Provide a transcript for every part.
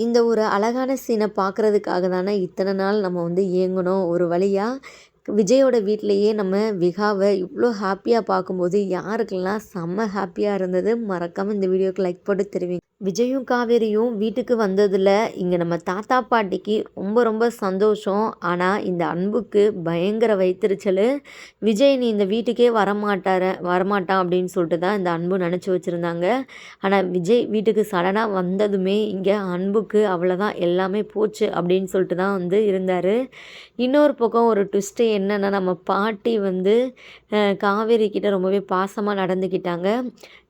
இந்த ஒரு அழகான சீனை பார்க்குறதுக்காக தானே இத்தனை நாள் நம்ம வந்து ஏங்கினோம் ஒரு வழியாக விஜயோட வீட்டிலையே நம்ம விகாவை இவ்வளோ ஹாப்பியாக பார்க்கும்போது யாருக்கெல்லாம் செம்ம ஹாப்பியாக இருந்தது மறக்காமல் இந்த வீடியோக்கு லைக் போட்டு தெரிவிங்க. விஜயும் காவேரியும் வீட்டுக்கு வந்ததில் இங்கே நம்ம தாத்தா பாட்டிக்கு ரொம்ப ரொம்ப சந்தோஷம். ஆனால் இந்த அன்புக்கு பயங்கர வைத்திருச்சல். விஜய் நீ இந்த வீட்டுக்கே வரமாட்டார வரமாட்டான் அப்படின்னு சொல்லிட்டு தான் இந்த அன்பு நினச்சி வச்சுருந்தாங்க. ஆனால் விஜய் வீட்டுக்கு சடனாக வந்ததுமே இங்கே அன்புக்கு அவ்வளோதான் எல்லாமே போச்சு அப்படின்னு சொல்லிட்டு தான் வந்து இருந்தார். இன்னொரு பக்கம் ஒரு ட்விஸ்ட்டு என்னென்னா நம்ம பாட்டி வந்து காவேரி கிட்டே ரொம்பவே பாசமாக நடந்துக்கிட்டாங்க.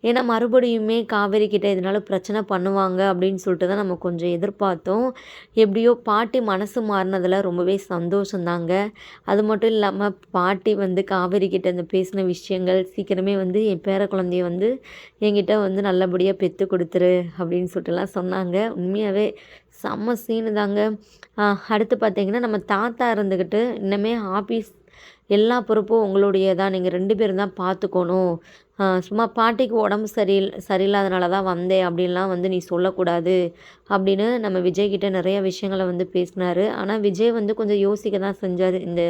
ஏன்னா மறுபடியுமே காவேரி கிட்டே இதனால் பிரச்சனை பண்ணுவாங்க அப்படின்னு சொல்லிட்டு தான் நம்ம கொஞ்சம் எதிர்பார்த்தோம். எப்படியோ பாட்டி மனசு மாறினதில் ரொம்பவே சந்தோஷந்தாங்க. அது மட்டும் இல்லாமல் பாட்டி வந்து காவேரி கிட்டே இந்த பேசின விஷயங்கள் சீக்கிரமே வந்து என் பேர குழந்தைய வந்து என்கிட்ட வந்து நல்லபடியாக பெற்று கொடுத்துரு அப்படின்னு சொல்லிட்டுலாம் சொன்னாங்க. உண்மையாகவே செம்ம சீனு தாங்க. அடுத்து பார்த்திங்கன்னா நம்ம தாத்தா இருந்துக்கிட்டு இன்னமே ஆஃபீஸ் எல்லா பொறுப்பும் உங்களுடைய தான் நீங்கள் ரெண்டு பேரும் தான் பார்த்துக்கணும் சும்மா பாட்டிக்கு உடம்பு சரி சரியில்லாதனால தான் வந்தேன். அப்படின்லாம் வந்து நீ சொல்லக்கூடாது அப்படின்னு நம்ம விஜய்கிட்ட நிறைய விஷயங்களை வந்து பேசினார். ஆனால் விஜய் வந்து கொஞ்சம் யோசிக்க தான் செஞ்சார். இந்த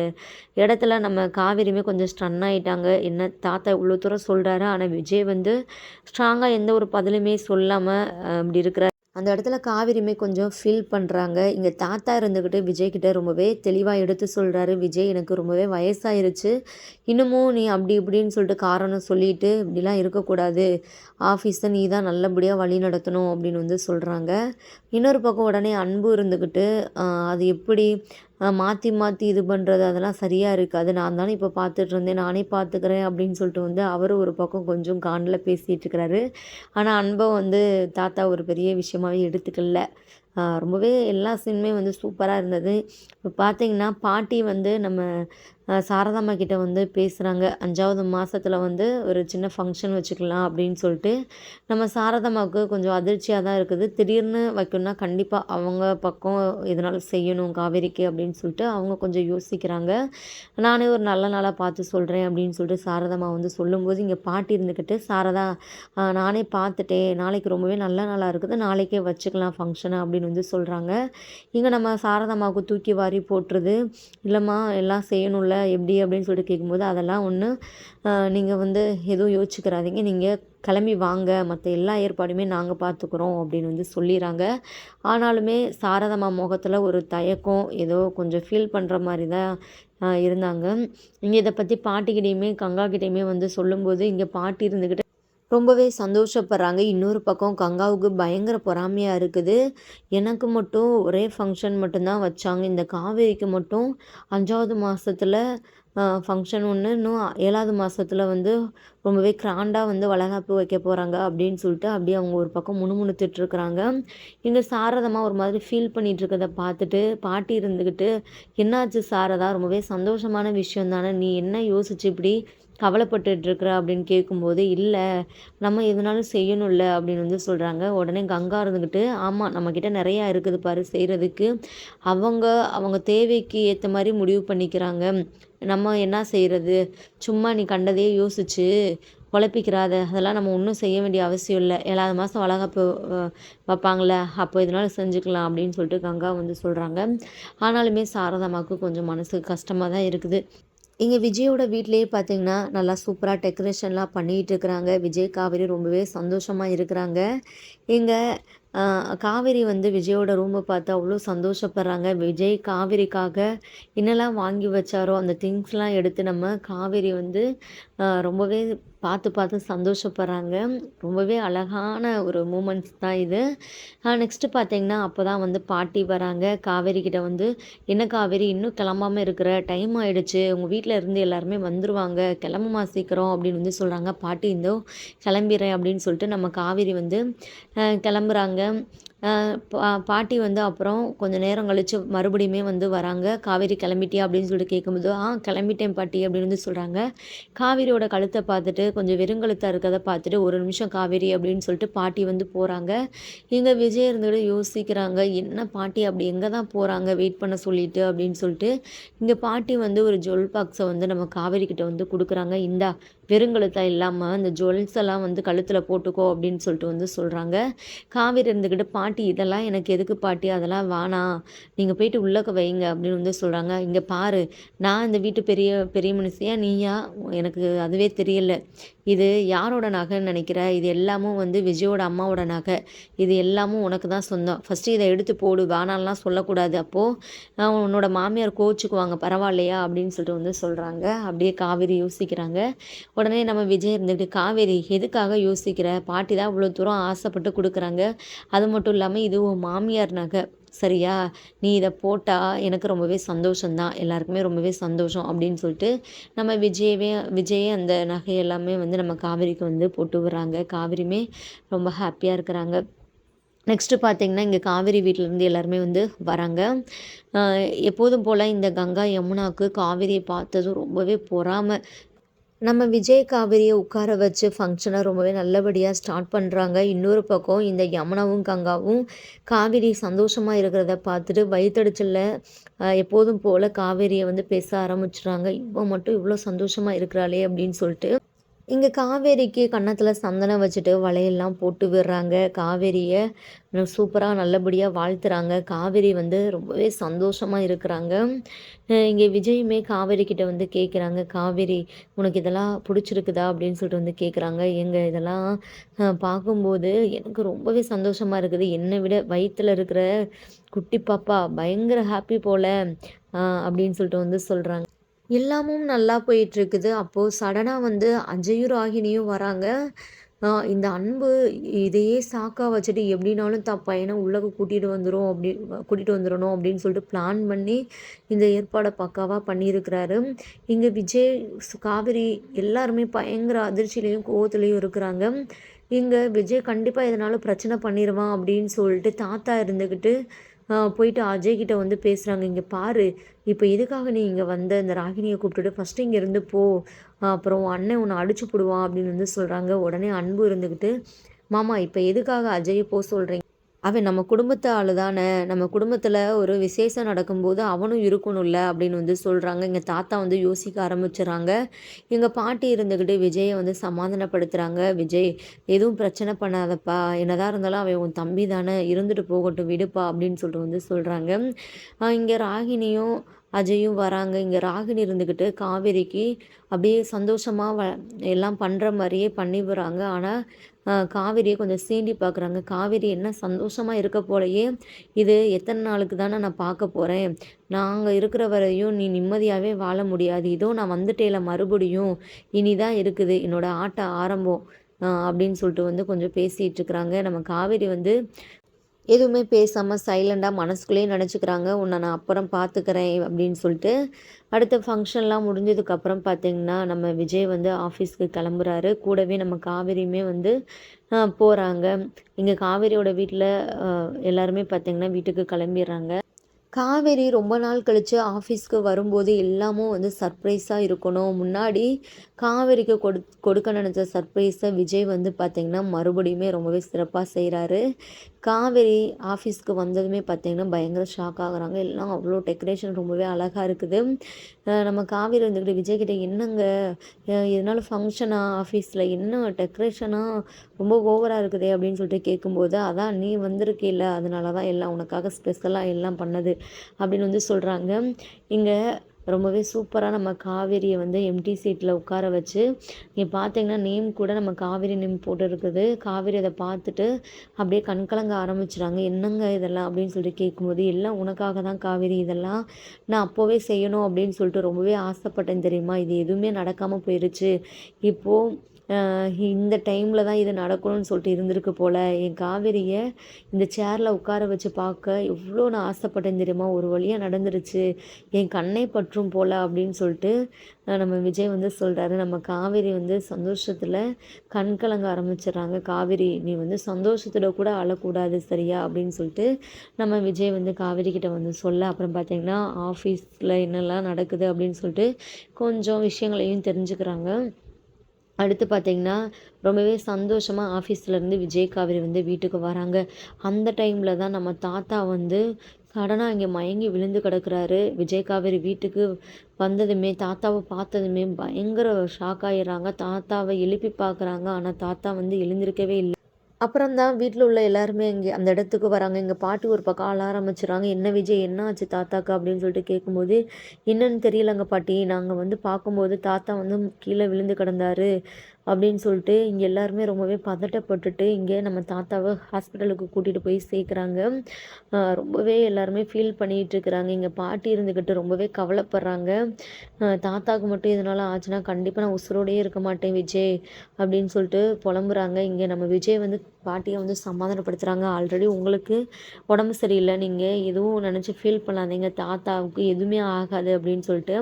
இடத்துல நம்ம காவேரியுமே கொஞ்சம் ஸ்டன் ஆகிட்டாங்க என்ன தாத்தா இவ்வளோ தூரம் சொல்கிறாரு ஆனால் விஜய் வந்து ஸ்ட்ராங்காக எந்த ஒரு பதிலுமே சொல்லாமல் அப்படி இருக்கிறார். அந்த இடத்துல காவிரியுமே கொஞ்சம் ஃபீல் பண்ணுறாங்க இங்கே தாத்தா இருந்துக்கிட்டு விஜய்கிட்ட ரொம்பவே தெளிவாக எடுத்து சொல்கிறாரு விஜய் எனக்கு ரொம்பவே வயசாயிருச்சு. இன்னமும் நீ அப்படி இப்படின்னு சொல்லிட்டு காரணம் சொல்லிட்டு இப்படிலாம் இருக்கக்கூடாது. ஆஃபீஸை நீ தான் நல்லபடியாக வழி நடத்தணும் அப்படின்னு வந்து சொல்கிறாங்க இன்னொரு பக்கம் உடனே அன்பு இருந்துக்கிட்டு அது எப்படி? மாற்றி மாற்றி இது பண்ணுறது அதெல்லாம் சரியாக இருக்காது நான் தானே இப்போ பார்த்துட்டு இருந்தேன். நானே பார்த்துக்கிறேன் அப்படின்னு சொல்லிட்டு வந்து அவர் ஒரு பக்கம் கொஞ்சம் காண்டில் பேசிகிட்டு இருக்கிறாரு ஆனால் அன்பை வந்து தாத்தா ஒரு பெரிய விஷயமாகவே எடுத்துக்கல. ரொம்பவே எல்லா சீனுமே வந்து சூப்பராக இருந்தது. இப்போ பார்த்தீங்கன்னா பாட்டி வந்து நம்ம சாரதாம்மா கிட்ட வந்து பேசுகிறாங்க அஞ்சாவது மாதத்தில் வந்து ஒரு சின்ன ஃபங்க்ஷன் வச்சுக்கலாம் அப்படின்னு சொல்லிட்டு நம்ம சாரதாம்மாவுக்கு கொஞ்சம் அதிர்ச்சியாக தான் இருக்குது. திடீர்னு வைக்கணும்னா கண்டிப்பாக அவங்க பக்கம் இதனால் செய்யணும் காவேரிக்கு அப்படின்னு சொல்லிட்டு அவங்க கொஞ்சம் யோசிக்கிறாங்க. நானே ஒரு நல்ல நாளாக பார்த்து சொல்கிறேன் அப்படின்னு சொல்லிட்டு சாரதாம்மா வந்து சொல்லும்போது இங்கே பாட்டி இருந்துக்கிட்டு சாரதா நானே பார்த்துட்டேன். நாளைக்கு ரொம்பவே நல்ல நாளாக இருக்குது. நாளைக்கே வச்சுக்கலாம் ஃபங்க்ஷனை அப்படின்னு வந்து சொல்கிறாங்க இங்கே நம்ம சாரதாம்மாவுக்கு தூக்கி வாரி போட்டுருது. இல்லைம்மா எல்லாம் செய்யணும்ல. எப்படி அப்படின்னு சொல்லிட்டு கேட்கும்போது அதெல்லாம் ஒன்று நீங்கள் வந்து எதுவும் யோசிச்சுக்கிறாதீங்க. நீங்கள் கிளம்பி வாங்க. மற்ற எல்லா ஏற்பாடுமே நாங்கள் பார்த்துக்குறோம் அப்படின்னு வந்து சொல்லிடுறாங்க ஆனாலுமே சாரதம்மா முகத்தில் ஒரு தயக்கம் ஏதோ கொஞ்சம் ஃபீல் பண்ணுற மாதிரி தான் இருந்தாங்க. இங்கே இதை பற்றி பாட்டிக்கிட்டேயுமே கங்காக்கிட்டேயுமே வந்து சொல்லும்போது இங்கே பாட்டி இருந்துக்கிட்டு ரொம்பவே சந்தோஷப்படுறாங்க. இன்னொரு பக்கம் கங்காவுக்கு பயங்கர பொறாமையாக இருக்குது. எனக்கு மட்டும் ஒரே ஃபங்க்ஷன் மட்டும்தான் வச்சாங்க. இந்த காவேரிக்கு மட்டும் அஞ்சாவது மாதத்தில் ஃபங்க்ஷன் ஒன்று இன்னும் ஏழாவது மாதத்தில் வந்து ரொம்பவே கிராண்டாக வந்து வளகாப்பு வைக்க போகிறாங்க அப்படின்னு சொல்லிட்டு அப்படியே அவங்க ஒரு பக்கம் முணுமுணுத்துட்ருக்குறாங்க இங்கே சாரதமாக ஒரு மாதிரி ஃபீல் பண்ணிகிட்ருக்கத பார்த்துட்டு பாட்டி இருந்துக்கிட்டு என்னாச்சு சாரதா? ரொம்பவே சந்தோஷமான விஷயம் தானே. நீ என்ன யோசிச்சு இப்படி கவலைப்பட்டுட்ருக்குற அப்படின்னு கேட்கும்போது இல்லை நம்ம எதுனாலும் செய்யணும்ல அப்படின்னு வந்து சொல்கிறாங்க உடனே கங்கா இருந்துக்கிட்டு ஆமாம் நம்மக்கிட்ட நிறையா இருக்குது பாரு செய்கிறதுக்கு அவங்க அவங்க தேவைக்கு ஏற்ற மாதிரி முடிவு பண்ணிக்கிறாங்க. நம்ம என்ன செய்கிறது சும்மா நீ கண்டதையே யோசிச்சு குழப்பிக்கிறாத. அதெல்லாம் நம்ம ஒன்றும் செய்ய வேண்டிய அவசியம் இல்லை. ஏழாவது மாதம் வளகாப்பு வைப்பாங்களே அப்போ இதனால் செஞ்சுக்கலாம் அப்படின்னு சொல்லிட்டு கங்கா வந்து சொல்கிறாங்க ஆனாலுமே சாரதாமாவுக்கு கொஞ்சம் மனசுக்கு கஷ்டமாக தான் இருக்குது. இங்கே விஜயோட வீட்லேயே பார்த்தீங்கன்னா நல்லா சூப்பராக டெக்கரேஷன்லாம் பண்ணிகிட்டு இருக்கிறாங்க விஜய் காவேரி ரொம்பவே சந்தோஷமாக இருக்கிறாங்க. இங்கே காவேரி வந்து விஜயோட ரூமை பார்த்து அவ்வளோ சந்தோஷப்படுறாங்க. விஜய் காவேரிக்காக என்னெல்லாம் வாங்கி வச்சாரோ அந்த திங்ஸ்லாம் எடுத்து நம்ம காவேரி வந்து ரொம்பவே பார்த்து பார்த்து சந்தோஷப்படுறாங்க. ரொம்பவே அழகான ஒரு மூமெண்ட்ஸ் தான் இது. நெக்ஸ்ட்டு பார்த்தீங்கன்னா அப்போ தான் வந்து பாட்டி வராங்க. காவேரி கிட்ட வந்து என்ன காவேரி இன்னும் கிளம்பாமல் இருக்கிற டைம் ஆகிடுச்சு உங்கள் வீட்டில் இருந்து எல்லாருமே வந்துடுவாங்க கிளம்புமா சீக்கிரம்? அப்படின்னு வந்து சொல்கிறாங்க பாட்டி இந்தோ கிளம்பிடுறேன் அப்படின்னு சொல்லிட்டு நம்ம காவேரி வந்து கிளம்புறாங்க. பா பாட்டி வந்து அப்புறம் கொஞ்சம் நேரம் கழித்து மறுபடியுமே வந்து வராங்க. காவேரி கிளம்பிட்டியா? அப்படின்னு சொல்லிட்டு கேட்கும்போது ஆ கிளம்பிட்டேன் பாட்டி அப்படின்னு வந்து சொல்கிறாங்க காவேரியோட கழுத்தை பார்த்துட்டு கொஞ்சம் வெறுங்கழுத்தாக இருக்கிறத பார்த்துட்டு ஒரு நிமிஷம் காவேரி அப்படின்னு சொல்லிட்டு பாட்டி வந்து போகிறாங்க இங்கே விஜய் இருந்துகிட்டு யோசிக்கிறாங்க என்ன பாட்டி அப்படி எங்கே தான் போகிறாங்க வெயிட் பண்ண சொல்லிட்டு அப்படின்னு சொல்லிட்டு இங்கே பாட்டி வந்து ஒரு ஜுவல் பாக்ஸை வந்து நம்ம காவேரி கிட்ட வந்து கொடுக்குறாங்க. இந்தா வெறுங்கழுத்தா இல்லாமல் அந்த ஜுவல்ஸ் எல்லாம் வந்து கழுத்தில் போட்டுக்கோ அப்படின்னு சொல்லிட்டு வந்து சொல்கிறாங்க காவேரி இருந்துக்கிட்டு பாட்டி இதெல்லாம் எனக்கு எதுக்கு பாட்டி? அதெல்லாம் வேணாம் நீங்கள் போயிட்டு உள்ளக்க வைங்க அப்படின்னு வந்து சொல்கிறாங்க இங்கே பாரு நான் இந்த வீட்டு பெரிய பெரிய மனுஷியா? நீயா? எனக்கு அதுவே தெரியல. இது யாரோட நகைன்னு நினைக்கிற? இது எல்லாமும் வந்து விஜயோட அம்மாவோட நகை. இது எல்லாமும் உனக்கு தான் சொந்தம். ஃபஸ்ட்டு இதை எடுத்து போடு. வேணாம்லாம் சொல்லக்கூடாது. அப்போது உன்னோட மாமியார் கோச்சுக்குவாங்க பரவாயில்லையா? அப்படின்னு சொல்லிட்டு வந்து சொல்கிறாங்க அப்படியே காவேரி யோசிக்கிறாங்க. உடனே நம்ம விஜய் இருந்துக்கிட்டு காவேரி எதுக்காக யோசிக்கிற? பாட்டி தான் இவ்வளோ தூரம் ஆசைப்பட்டு கொடுக்குறாங்க. அது மட்டும் இல்லாமல் இது உன் மாமியார் நகை. சரியா? நீ இதை போட்டால் எனக்கு ரொம்பவே சந்தோஷம்தான் எல்லாருக்குமே ரொம்பவே சந்தோஷம். அப்படின்னு சொல்லிட்டு நம்ம விஜயவே விஜயே அந்த நகை எல்லாமே வந்து நம்ம காவேரிக்கு வந்து போட்டு விடுறாங்க. காவேரியுமே ரொம்ப ஹாப்பியாக இருக்கிறாங்க. நெக்ஸ்ட்டு பார்த்தீங்கன்னா இங்கே காவேரி வீட்டிலேருந்து எல்லாருமே வந்து வராங்க. எப்போதும் போல் இந்த கங்கா யமுனாவுக்கு காவேரியை பார்த்ததும் ரொம்பவே பொறாமை நம்ம விஜய் காவிரியை உட்கார வச்சு ஃபங்க்ஷனை ரொம்பவே நல்லபடியாக ஸ்டார்ட் பண்ணுறாங்க இன்னொரு பக்கம் இந்த யமுனாவும் கங்காவும் காவேரி சந்தோஷமாக இருக்கிறத பார்த்துட்டு வயிற்றுச்சலில் எப்போதும் போல் காவேரியை வந்து பேச ஆரம்பிச்சுறாங்க இப்போ மட்டும் இவ்வளோ சந்தோஷமாக இருக்கிறாளே அப்படின்னு சொல்லிட்டு இங்கே காவேரிக்கு கன்னத்தில் சந்தனம் வச்சுட்டு வலையெல்லாம் போட்டு விடுறாங்க. காவேரியை சூப்பராக நல்லபடியாக வாழ்த்துறாங்க. காவேரி வந்து ரொம்பவே சந்தோஷமாக இருக்கிறாங்க. இங்கே விஜயுமே காவேரி கிட்ட வந்து கேட்குறாங்க காவேரி உனக்கு இதெல்லாம் பிடிச்சிருக்குதா? அப்படின்னு சொல்லிட்டு வந்து கேட்குறாங்க எங்கள் இதெல்லாம் பார்க்கும்போது எனக்கு ரொம்பவே சந்தோஷமாக இருக்குது. என்னை விட வயிற்றில் இருக்கிற குட்டி பாப்பா பயங்கர ஹாப்பி போல் அப்படின்னு சொல்லிட்டு வந்து சொல்கிறாங்க எல்லாமும் நல்லா போயிட்டுருக்குது. அப்போது சடனாக வந்து அஜயும் ராகினியும் வராங்க. இந்த அன்பு இதையே சாக்கா வச்சுட்டு எப்படினாலும் தான் பையனை உள்ளக கூட்டிகிட்டு வந்துடும் அப்படி கூட்டிகிட்டு வந்துடணும் அப்படின்னு சொல்லிட்டு பிளான் பண்ணி இந்த ஏற்பாடை பக்காவாக பண்ணியிருக்கிறாரு. இங்கே விஜய் காவிரி எல்லாருமே பயங்கர அதிர்ச்சியிலையும் கோவத்துலேயும் இருக்கிறாங்க. இங்கே விஜய் கண்டிப்பாக எதனாலும் பிரச்சனை பண்ணிடுவான் அப்படின்னு சொல்லிட்டு தாத்தா இருந்துக்கிட்டு போயிட்டு அஜய் கிட்ட வந்து பேசுகிறாங்க இங்கே பாரு இப்போ எதுக்காக நீ இங்கே வந்த? இந்த ராகினியை கூப்பிட்டுட்டு ஃபஸ்ட்டு இங்கேருந்து போ. அப்புறம் அண்ணன் உன்னை அடிச்சு போடுவான் அப்படின்னு வந்து சொல்கிறாங்க உடனே அன்பு இருந்துக்கிட்டு மாமா இப்போ எதுக்காக அஜயை போக சொல்கிறீங்க அவன் நம்ம குடும்பத்து ஆள் தானே நம்ம குடும்பத்தில் ஒரு விசேஷம் நடக்கும்போது அவனும் இருக்கணும்ல அப்படின்னு வந்து சொல்கிறாங்க எங்கள் தாத்தா வந்து யோசிக்க ஆரம்பிச்சுறாங்க. எங்கள் பாட்டி இருந்துக்கிட்டு விஜயை வந்து சமாதானப்படுத்துகிறாங்க விஜய் எதுவும் பிரச்சனை பண்ணாதப்பா. என்னதான் இருந்தாலும் அவன் உன் தம்பி தானே இருந்துட்டு போகட்டும் விடுப்பா அப்படின்னு சொல்லிட்டு வந்து சொல்கிறாங்க இங்கே ராகினியும் அஜயும் வராங்க. இங்கே ராகினி இருந்துக்கிட்டு காவேரிக்கு அப்படியே சந்தோஷமாக வ எல்லாம் பண்ணுற மாதிரியே பண்ணி விடுறாங்க ஆனால் காவேரியை கொஞ்சம் சீண்டி பார்க்குறாங்க. காவேரி என்ன சந்தோஷமாக இருக்க போலையே இது எத்தனை நாளுக்கு தானே நான் பார்க்க போகிறேன் நாங்கள் இருக்கிற வரையும் நீ நிம்மதியாகவே வாழ முடியாது. இதோ நான் வந்துட்டேல மறுபடியும். இனிதான் இருக்குது. என்னோடய ஆட்ட ஆரம்பம் அப்படின்னு சொல்லிட்டு வந்து கொஞ்சம் பேசிகிட்டு இருக்கிறாங்க. நம்ம காவேரி வந்து எதுவுமே பேசாமல் சைலண்டாக மனசுக்குள்ளேயே நினச்சிக்கிறாங்க. உன்னை நான் அப்புறம் பார்த்துக்கிறேன் அப்படின்னு சொல்லிட்டு அடுத்த ஃபங்க்ஷன்லாம் முடிஞ்சதுக்கப்புறம் பார்த்திங்கன்னா நம்ம விஜய் வந்து ஆஃபீஸ்க்கு கிளம்புறாரு. கூடவே நம்ம காவேரியுமே வந்து போகிறாங்க இங்கே காவேரியோட வீட்டில் எல்லாருமே பார்த்திங்கன்னா வீட்டுக்கு கிளம்பிடுறாங்க. காவேரி ரொம்ப நாள் கழித்து ஆஃபீஸ்க்கு வரும்போது எல்லாமும் வந்து சர்ப்ரைஸாக இருக்கணும். முன்னாடி காவேரிக்கு கொடு கொடுக்க நினச்ச சர்ப்ரைஸை விஜய் வந்து பார்த்திங்கன்னா மறுபடியுமே ரொம்பவே சிறப்பாக செய்கிறாரு காவேரி ஆஃபீஸ்க்கு வந்ததுமே பார்த்திங்கன்னா பயங்கர ஷாக் ஆகுறாங்க. எல்லாம் அவ்வளோ டெக்கரேஷன் ரொம்பவே அழகாக இருக்குது. நம்ம காவேரி வந்துக்கிட்டு விஜய்கிட்ட என்னங்க? இதனால ஃபங்க்ஷனாக ஆஃபீஸில் என்ன டெக்கரேஷனாக ரொம்ப ஓவராக இருக்குதே அப்படின்னு சொல்லிட்டு கேட்கும்போது அதான் நீ வந்திருக்கேல அதனால தான் எல்லாம் உனக்காக ஸ்பெஷலாக எல்லாம் பண்ணது. அப்படின்னு வந்து சொல்கிறாங்க இங்கே ரொம்பவே சூப்பராக நம்ம காவேரியை வந்து எம்டி சீட்டில் உட்கார வச்சு நீ பார்த்தீங்கன்னா நேம் கூட நம்ம காவேரி நேம் போட்டு இருக்குது காவேரி அதை பார்த்துட்டு அப்படியே கண்கலங்க ஆரம்பிச்சுறாங்க. என்னங்க இதெல்லாம் அப்படின்னு சொல்லிட்டு கேட்கும்போது எல்லாம் உனக்காக தான் காவேரி இதெல்லாம் நான் அப்போவே செய்யணும் அப்படின்னு சொல்லிட்டு ரொம்பவே ஆசைப்பட்டேன் தெரியுமா? இது எதுவுமே நடக்காமல் போயிடுச்சு இப்போது இந்த டைமில் தான் இது நடக்கணும்னு சொல்லிட்டு இருந்திருக்கு போல். என் காவேரியை இந்த சேரில் உட்கார வச்சு பார்க்க எவ்வளோ நான் ஆசைப்பட்டேன் தெரியுமா? ஒரு வழியாக நடந்துருச்சு. என் கண்ணை பற்றும் போல் அப்படின்னு சொல்லிட்டு நம்ம விஜய் வந்து சொல்கிறாரு நம்ம காவேரி வந்து சந்தோஷத்தில் கண் கலங்க ஆரம்பிச்சிடுறாங்க. காவேரி நீ வந்து சந்தோஷத்தில் கூட அழக்கூடாது சரியா? அப்படின்னு சொல்லிட்டு நம்ம விஜய் வந்து காவேரி கிட்ட வந்து சொல்ல அப்புறம் பார்த்தீங்கன்னா ஆஃபீஸில் என்னெல்லாம் நடக்குது? அப்படின்னு சொல்லிட்டு கொஞ்சம் விஷயங்களையும் தெரிஞ்சுக்கிறாங்க. அடுத்து பார்த்திங்கன்னா ரொம்பவே சந்தோஷமாக ஆஃபீஸ்லேருந்து விஜய் காவேரி வந்து வீட்டுக்கு வராங்க. அந்த டைமில் தான் நம்ம தாத்தா வந்து சடனாக இங்கே மயங்கி விழுந்து கிடக்குறாரு. விஜய் காவேரி வீட்டுக்கு வந்ததுமே தாத்தாவை பார்த்ததுமே பயங்கர ஷாக் ஆகிடுறாங்க தாத்தாவை எழுப்பி பார்க்குறாங்க. ஆனால் தாத்தா வந்து எழுந்திருக்கவே இல்லை. அப்புறம் தான் வீட்டில் உள்ள எல்லாருமே இங்கே அந்த இடத்துக்கு வராங்க. எங்கள் பாட்டி ஒரு பக்கம் ஆள ஆரம்பிச்சுறாங்க. என்ன விஜய் என்ன ஆச்சு தாத்தாக்கு அப்படின்னு சொல்லிட்டு கேட்கும்போது என்னன்னு தெரியலங்க பாட்டி. நாங்கள் வந்து பார்க்கும்போது தாத்தா வந்து கீழே விழுந்து கிடந்தாரு. அப்படின்னு சொல்லிட்டு இங்கே எல்லாருமே ரொம்பவே பதட்டப்பட்டுட்டு இங்கே நம்ம தாத்தாவை ஹாஸ்பிட்டலுக்கு கூட்டிகிட்டு போய் சேர்க்குறாங்க. ரொம்பவே எல்லாருமே ஃபீல் பண்ணிகிட்டு இருக்கிறாங்க. இங்கே பாட்டி இருந்துக்கிட்டு ரொம்பவே கவலைப்படுறாங்க. தாத்தாவுக்கு மட்டும் இதனால் ஆச்சுன்னா கண்டிப்பாக நான் உசுரோடையே இருக்க மாட்டேன் விஜய் அப்படின்னு சொல்லிட்டு புலம்புறாங்க. இங்கே நம்ம விஜய் வந்து பாட்டியை வந்து சமாதானப்படுத்துகிறாங்க ஆல்ரெடி உங்களுக்கு உடம்பு சரியில்லை. நீங்கள் எதுவும் நினச்சி ஃபீல் பண்ணாதீங்க. தாத்தாவுக்கு எதுவுமே ஆகாது அப்படின்னு சொல்லிட்டு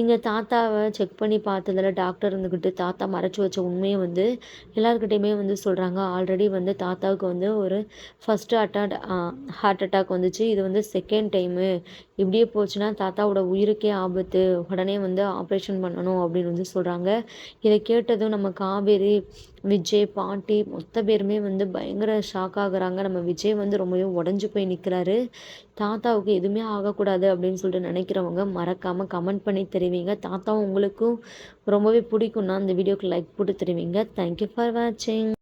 இங்கே தாத்தாவை செக் பண்ணி பார்த்ததில் டாக்டர் இருந்துக்கிட்டு தாத்தா மறைச்சி வச்ச உண்மையை வந்து எல்லாருக்கிட்டையுமே வந்து சொல்கிறாங்க ஆல்ரெடி வந்து தாத்தாவுக்கு வந்து ஒரு ஃபஸ்ட்டு அட்டாக் ஹார்ட் அட்டாக் வந்துச்சு. இது வந்து செகண்ட் டைமு இப்படியே போச்சுன்னா தாத்தாவோட உயிருக்கே ஆபத்து. உடனே வந்து ஆப்ரேஷன் பண்ணணும் அப்படின்னு வந்து சொல்கிறாங்க இதை கேட்டதும் நம்ம காவேரி விஜய் பாட்டி மொத்த பேருமே வந்து பயங்கர ஷாக் ஆகுறாங்க. நம்ம விஜய் வந்து ரொம்பவே உடஞ்சி போய் நிற்கிறாரு தாத்தாவுக்கு எதுவுமே ஆகக்கூடாது அப்படின்னு சொல்லிட்டு நினைக்கிறவங்க மறக்காமல் கமெண்ட் பண்ணி தெரிவிங்க. தாத்தாவும் உங்களுக்கும் ரொம்பவே பிடிக்கும்னா அந்த வீடியோக்கு லைக் போட்டு தெரிவிங்க. தேங்க்யூ ஃபார் வாட்சிங்